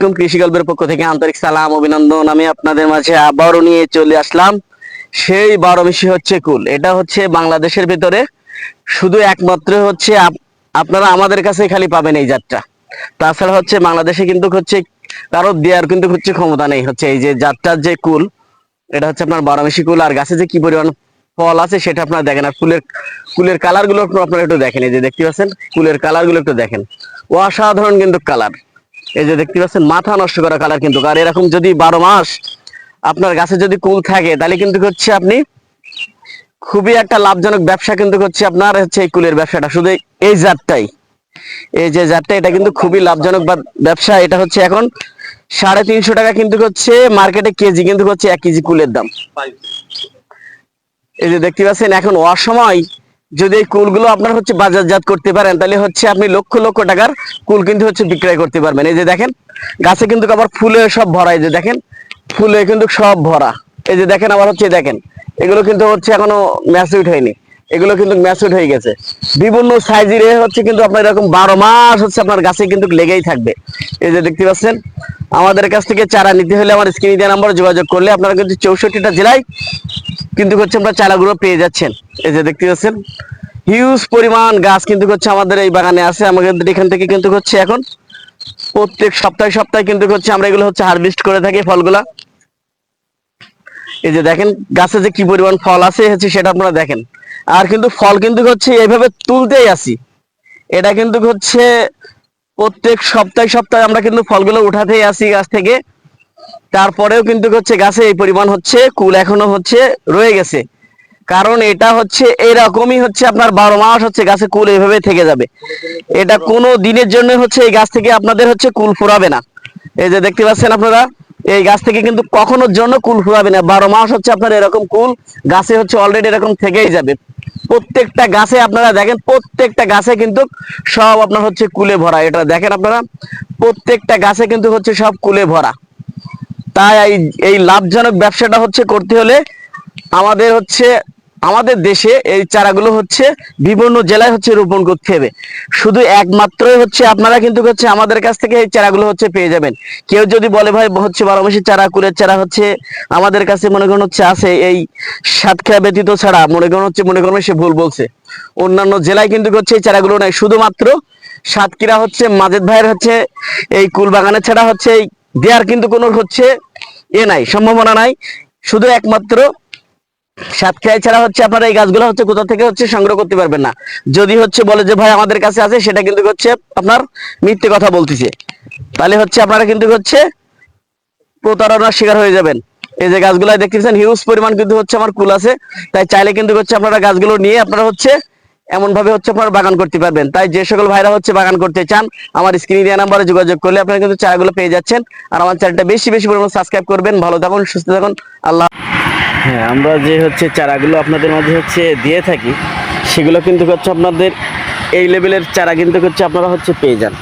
আলাইকুম, কৃষি গল্পের পক্ষ থেকে আন্তরিক সালাম, অভিনন্দন। আমি আপনাদের মাঝে আবারও নিয়ে চলে আসলাম। সেই বারো মিশি হচ্ছে কুল। এটা হচ্ছে বাংলাদেশের ভিতরে শুধু একমাত্র হচ্ছে আপনারা আমাদের কাছে খালি পাবেন এই জাতটা। তাছাড়া হচ্ছে বাংলাদেশে কিন্তু হচ্ছে কারও দেওয়ার কিন্তু হচ্ছে ক্ষমতা নেই। হচ্ছে এই যে জাতটার যে কুল, এটা হচ্ছে আপনার বারো মিশি কুল। আর গাছে যে কি পরিমাণ ফল আছে সেটা আপনারা দেখেন। আর ফুলের কুলের কালারগুলো আপনারা একটু দেখেন। এই যে দেখতে পাচ্ছেন কুলের কালারগুলো একটু দেখেন। অসাধারণ কিন্তু কালার এই যে দেখতে পাচ্ছেন, মাথা নষ্ট করা কালার কিন্তু। আর এরকম যদি বারো মাস আপনার গাছে যদি কুল থাকে, তাহলে কিন্তু হচ্ছে আপনি খুবই একটা লাভজনক ব্যবসা কিন্তু হচ্ছে আপনার হচ্ছে এই কুলের ব্যবসাটা। শুধু এই- জাতটাই। এই যে জাতটা, এটা কিন্তু খুবই লাভজনক ব্যবসা। এটা হচ্ছে এখন সাড়ে তিনশো টাকা কিন্তু হচ্ছে মার্কেটে কেজি কিন্তু হচ্ছে এক কেজি কুলের দাম। এই যে দেখতে পাচ্ছেন, এখন অসময় যদি এই কুলগুলো আপনার হচ্ছে বাজারজাত করতে পারেন, তাহলে হচ্ছে আপনি লক্ষ লক্ষ টাকার কুল কিন্তু হচ্ছে বিক্রয় করতে পারবেন। এই যে দেখেন, গাছে কিন্তু আবার ফুলে সব ভরা, এই যে দেখেন, ফুলে কিন্তু সব ভরা। এই যে দেখেন আবার হচ্ছে, দেখেন, এগুলো কিন্তু হচ্ছে এখনও ম্যাচুইড হয়নি। এগুলো কিন্তু ম্যাচুইড হয়ে গেছে। বিভিন্ন সাইজের হচ্ছে কিন্তু আপনার এরকম বারো মাস হচ্ছে আপনার গাছে কিন্তু লেগেই থাকবে। এই যে দেখতে পাচ্ছেন, আমাদের কাছ থেকে চারা নিতে হলে আমার স্ক্রিনে দেওয়া নাম্বার যোগাযোগ করলে আপনারা কিন্তু চৌষট্টিটা জেলায় কিন্তু হচ্ছে আমরা চারাগুলো পেয়ে যাচ্ছেন। এই যে দেখতে পাচ্ছেন হিউজ পরিমাণ গাছ কিন্তু হচ্ছে আমাদের এই বাগানে আছে। আমাদের এখান থেকে কিন্তু হচ্ছে এখন প্রত্যেক সপ্তাহে সপ্তাহে কিন্তু হচ্ছে আমরা এগুলো হচ্ছে হারভেস্ট করে থাকি ফলগুলা। এই যে দেখেন, গাছে যে কি পরিমাণ ফল আছে হচ্ছে সেটা আপনারা দেখেন। আর কিন্তু ফল কিন্তু হচ্ছে এইভাবে তুলতেই আসি। এটা কিন্তু হচ্ছে প্রত্যেক সপ্তাহে সপ্তাহে আমরা কিন্তু ফলগুলো উঠাতেই আসি গাছ থেকে। তারপরেও কিন্তু হচ্ছে গাছে এই পরিমাণ হচ্ছে, কুল এখনও হচ্ছে রয়ে গেছে। কারণ এটা হচ্ছে এরকমই হচ্ছে আপনার বারো মাস হচ্ছে গাছে কুল এইভাবে থেকে যাবে। এটা কোনো দিনের জন্য হচ্ছে এই গাছ থেকে আপনাদের হচ্ছে কুল ফুরাবে না। এই যে দেখতে পাচ্ছেন আপনারা, এই গাছ থেকে কিন্তু কখনোর জন্য কুল ফুরাবে না। বারো মাস হচ্ছে আপনার এরকম কুল গাছে হচ্ছে অলরেডি এরকম থেকেই যাবে। প্রত্যেকটা গাছে আপনারা দেখেন, প্রত্যেকটা গাছে কিন্তু সব আপনার হচ্ছে কুলে ভরা। এটা দেখেন আপনারা, প্রত্যেকটা গাছে কিন্তু হচ্ছে সব কুলে ভরা। তাই এই লাভজনক ব্যবসাটা হচ্ছে করতে হলে আমাদের হচ্ছে, আমাদের দেশে এই চারাগুলো হচ্ছে বিভিন্ন জেলায় হচ্ছে রোপণ করতে হবে। শুধু একমাত্রই হচ্ছে আপনারা কিন্তু হচ্ছে আমাদের কাছ থেকে এই চারাগুলো হচ্ছে পেয়ে যাবেন। কেউ যদি বলে, ভাই, হচ্ছে বারো চারা, কুলের চারা হচ্ছে আমাদের কাছে মনে করেন হচ্ছে আছে এই সাতক্ষীরা ব্যতীত ছাড়া, মনে করেন হচ্ছে, মনে করেন সে ভুল বলছে। অন্যান্য জেলায় কিন্তু হচ্ছে এই চারাগুলো নাই। শুধুমাত্র সাতক্ষীরা হচ্ছে, মাজেদ ভাইয়ের হচ্ছে এই কুল বাগানের ছাড়া হচ্ছে এই দেওয়ার কিন্তু কোনো হচ্ছে এ নাই, সম্ভাবনা নাই। শুধু একমাত্র সাতক্ষীরায় ছাড়া হচ্ছে আপনারা এই গাছগুলো হচ্ছে কোথা থেকে হচ্ছে সংগ্রহ করতে পারবেন না। যদি হচ্ছে বলে যে, ভাই, আমাদের কাছে আছে, সেটা কিন্তু হচ্ছে আপনার মিথ্যে কথা বলতেছে। তাহলে হচ্ছে আপনারা কিন্তু হচ্ছে প্রতারণার শিকার হয়ে যাবেন। এই যে গাছগুলো দেখতেছেন হিউজ পরিমাণ কিন্তু হচ্ছে আমার কুল আছে। তাই চাইলে কিন্তু হচ্ছে আপনারা গাছগুলো নিয়ে আপনারা হচ্ছে এমন ভাবে হচ্ছে আপনারা বাগান করতে পারবেন। তাই যে সকল ভাইরা হচ্ছে বাগান করতে চান, আমার স্ক্রিনে দেওয়া নাম্বারে যোগাযোগ করলে আপনারা কিন্তু চারাগুলো পেয়ে যাচ্ছেন। আর আমার চ্যানেলটা বেশি বেশি পরিমাণে সাবস্ক্রাইব করবেন। ভালো থাকুন, সুস্থ থাকুন। আল্লাহ হ্যাঁ আমরা যে হচ্ছে চারাগুলো আপনাদের মাঝে হচ্ছে দিয়ে থাকি, সেগুলো কিন্তু হচ্ছে আপনাদের এই লেভেলের চারা কিন্তু হচ্ছে আপনারা হচ্ছে পেয়ে যান।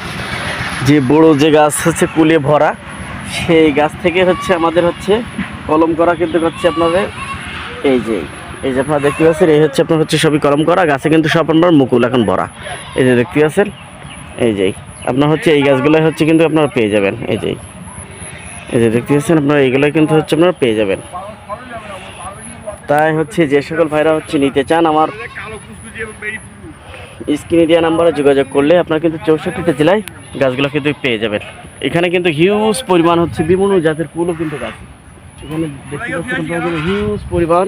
যে বড় যে গাছ হচ্ছে কুলে ভরা, সেই গাছ থেকে হচ্ছে আমাদের হচ্ছে কলম করা কিন্তু হচ্ছে আপনাদের এই যে। এই যে আপনারা দেখতে পাচ্ছেন, এই হচ্ছে আপনার হচ্ছে সবই কলম করা, গাছে কিন্তু সব আপনার মুকুল এখন ভরা। এই যে দেখতে পাচ্ছেন, এই যে, আপনার হচ্ছে এই গাছগুলো হচ্ছে কিন্তু আপনারা পেয়ে যাবেন, এই যে। এই যে দেখতে পাচ্ছেন, আপনারা এইগুলো কিন্তু হচ্ছে আপনারা পেয়ে যাবেন। তাই হচ্ছে যে সকল ভাইরা হচ্ছে নিতে চান, আমার স্ক্রিনে দেওয়া নাম্বারে যোগাযোগ করলে আপনারা কিন্তু চৌষট্টিটা জেলায় গাছগুলো কিন্তু পেয়ে যাবেন। এখানে কিন্তু হিউজ পরিমাণ হচ্ছে বিভিন্ন জাতের ফুলও কিন্তু গাছ। এখানে দেখতে পাচ্ছেন হিউজ পরিমাণ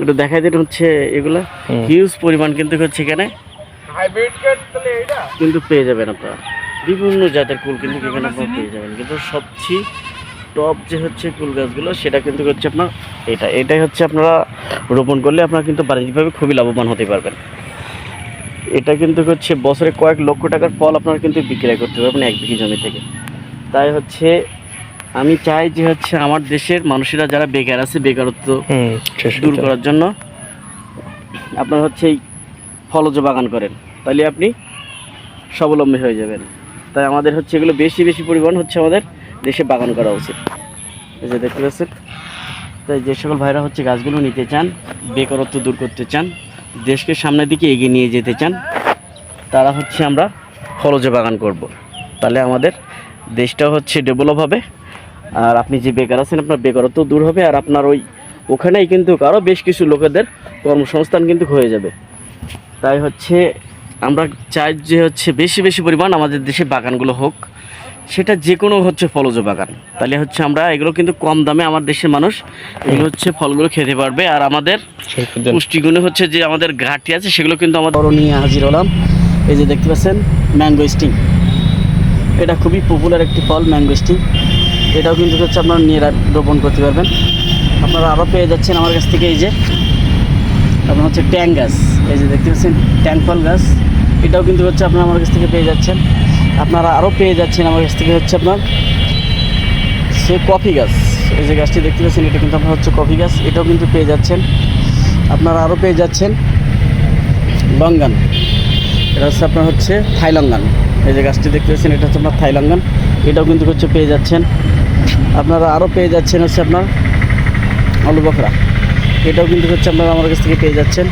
একটু দেখাই দিন হচ্ছে এগুলা। হিউজ পরিমাণ কিন্তু হচ্ছে এখানে। কিন্তু পেয়ে যাবেন আপনারা। বিভিন্ন জাতের কুল কিন্তু এখানে আপনারা পেয়ে যাবেন। কিন্তু সবচেয়ে টপ যে হচ্ছে কুল গাছগুলো সেটা কিন্তু হচ্ছে আপনার এটা। এটাই হচ্ছে আপনারা রোপণ করলে আপনারা কিন্তু বাণিজ্যিকভাবে খুবই লাভবান হতে পারবেন। এটা কিন্তু হচ্ছে বছরে কয়েক লক্ষ টাকার ফল আপনারা কিন্তু বিক্রয় করতে পারবেন এক বিঘি জমি থেকে। তাই হচ্ছে আমি চাই যে হচ্ছে আমার দেশের মানুষেরা যারা বেকার আছে বেকারত্ব দূর করার জন্য আপনার হচ্ছে এই ফলজ বাগান করেন। তাহলে আপনি স্বাবলম্বী হয়ে যাবেন। তাই আমাদের হচ্ছে এগুলো বেশি বেশি পরিমাণ হচ্ছে আমাদের দেশে বাগান করা উচিত। এই যে দেখতে পাচ্ছেন? তাই যে সকল ভাইরা হচ্ছে গাছগুলো নিতে চান বেকারত্ব দূর করতে চান দেশকে সামনের দিকে এগিয়ে নিয়ে যেতে চান তারা হচ্ছে আমরা ফলজ বাগান করব। তাহলে আমাদের দেশটা হচ্ছে ডেভেলপ হবে আর আপনি যে বেকার আছেন আপনার বেকারত্ব দূর হবে আর আপনার ওই ওখানেই কিন্তু আরও বেশ কিছু লোকেদের কর্মসংস্থান কিন্তু হয়ে যাবে। তাই হচ্ছে আমরা চাই যে হচ্ছে বেশি বেশি পরিমাণ আমাদের দেশে বাগানগুলো হোক। সেটা যে কোনো হচ্ছে ফলজ বাগান। তাহলে হচ্ছে আমরা এগুলো কিন্তু কম দামে আমার দেশের মানুষ এগুলো হচ্ছে ফলগুলো খেতে পারবে। আর আমাদের পুষ্টিগুণে হচ্ছে যে আমাদের ঘাটতি আছে সেগুলো কিন্তু আমাদের বড় নিয়ে হাজির হলাম। এই যে দেখতে পাচ্ছেন ম্যাঙ্গো স্টিং। এটা খুবই পপুলার একটি ফল ম্যাঙ্গো স্টিং। এটাও কিন্তু হচ্ছে আপনারা নিয়ে রোপণ করতে পারবেন। আপনারা আরও পেয়ে যাচ্ছেন আমার কাছ থেকে এই যে, আপনার হচ্ছে ট্যাং গাছ। এই যে দেখতে পাচ্ছেন, ট্যাং ফল গাছ। এটাও কিন্তু হচ্ছে আপনারা আমার কাছ থেকে পেয়ে যাচ্ছেন। আপনারা আরও পেয়ে যাচ্ছেন আমার কাছ থেকে হচ্ছে আপনার সে কফি গাছ। এই যে গাছটি দেখতে পাচ্ছেন, এটা কিন্তু আপনার হচ্ছে কফি গাছ। এটাও কিন্তু পেয়ে যাচ্ছেন। আপনারা আরও পেয়ে যাচ্ছেন লঙ্গান। এটা হচ্ছে আপনার হচ্ছে থাইলঙ্গান। এই যে গাছটি দেখতে পাচ্ছেন, এটা হচ্ছে আপনার থাইলঙ্গান। এটাও কিন্তু হচ্ছে পেয়ে যাচ্ছেন। আপনারা আরও পেয়ে যাচ্ছেন হচ্ছে আপনার আলু বখরা। এটাও কিন্তু হচ্ছে আপনারা আমার কাছ থেকে পেয়ে যাচ্ছেন।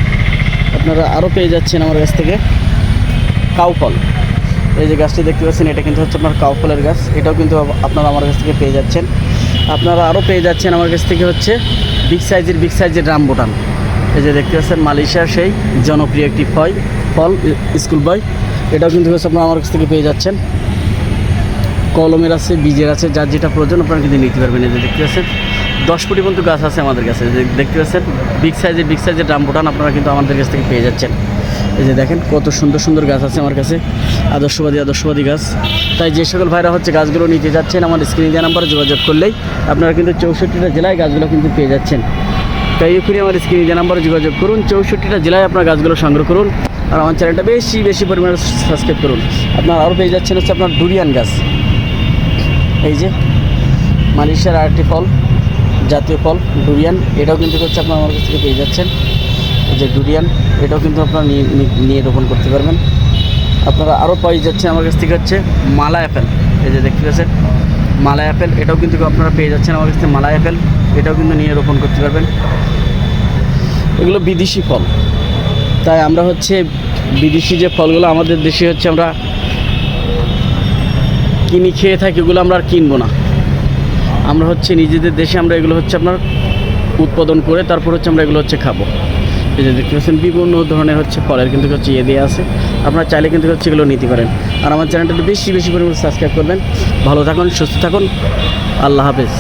আপনারা আরও পেয়ে যাচ্ছেন আমার কাছ থেকে কাউ ফল। এই যে গাছটি দেখতে পাচ্ছেন, এটা কিন্তু হচ্ছে আপনার কাউফলের গাছ। এটাও কিন্তু আপনারা আমার কাছ থেকে পেয়ে যাচ্ছেন। আপনারা আরও পেয়ে যাচ্ছেন আমার কাছ থেকে হচ্ছে বিগ সাইজের বিগ সাইজের রামবোটান। এই যে দেখতে পাচ্ছেন, মালয়েশিয়ার সেই জনপ্রিয় একটি ফল ফল, স্কুল বয়। এটাও কিন্তু হচ্ছে আপনারা আমার কাছ থেকে পেয়ে যাচ্ছেন। কলমের আছে, বীজের আছে, যার যেটা প্রয়োজন আপনারা কিন্তু নিতে পারবেন। এই যে দেখতে পাচ্ছেন, দশ কোটি পর্যন্ত গাছ আছে আমাদের কাছে। দেখতে পাচ্ছেন বিগ সাইজের বিগ সাইজের রামবোটান আপনারা কিন্তু আমাদের কাছ থেকে পেয়ে যাচ্ছেন। এই যে দেখেন, কত সুন্দর সুন্দর গাছ আছে আমার কাছে। আদর্শবাদী আদর্শবাদী গাছ। তাই যে সকল ভাইরা হচ্ছে গাছগুলো নিতে যাচ্ছেন আমার স্ক্রিনে দেওয়া নাম্বারে যোগাযোগ করলেই আপনারা কিন্তু চৌষট্টিটা জেলায় গাছগুলো কিন্তু পেয়ে যাচ্ছেন। তাই এক্ষুনি আমার স্ক্রিনে দেওয়া নাম্বারে যোগাযোগ করুন, চৌষট্টিটা জেলায় আপনার গাছগুলো সংগ্রহ করুন। আর আমার চ্যানেলটা বেশি বেশি পরিমাণে সাবস্ক্রাইব করুন। আপনার আরও পেয়ে যাচ্ছেন হচ্ছে আপনার ডুরিয়ান গাছ। এই যে মালয়েশিয়ার আরেকটি ফল, জাতীয় ফল ডুরিয়ান এটাও কিন্তু হচ্ছে আপনার আমার কাছ থেকে পেয়ে যাচ্ছেন। এই যে ডুরিয়ান এটাও কিন্তু আপনারা নিয়ে রোপণ করতে পারবেন। আপনারা আরও পেয়ে যাচ্ছেন আমার কাছ থেকে হচ্ছে মালা অ্যাপেল এই যে দেখতে পাচ্ছেন, মালা অ্যাপেল এটাও কিন্তু আপনারা পেয়ে যাচ্ছেন আমার কাছ থেকে মালা অ্যাপেল এটাও কিন্তু নিয়ে রোপণ করতে পারবেন। এগুলো বিদেশি ফল। তাই আমরা হচ্ছে বিদেশি যে ফলগুলো আমাদের দেশে হচ্ছে আমরা কিনি খেয়ে থাকি এগুলো আমরা আর কিনবো না। আমরা হচ্ছে নিজেদের দেশে আমরা এগুলো হচ্ছে আপনার উৎপাদন করে তারপর হচ্ছে আমরা এগুলো হচ্ছে খাব। এই যে দেখতে পাচ্ছেন, বিভিন্ন ধরনের হচ্ছে ফলের কিন্তু হচ্ছে ইয়ে দিয়ে আছে। আপনারা চাইলে কিন্তু হচ্ছে এগুলো নিতে পারেন। আর আমার চ্যানেলটা বেশি বেশি পরিমাণে সাবস্ক্রাইব করবেন। ভালো থাকুন, সুস্থ থাকুন। আল্লাহ হাফেজ।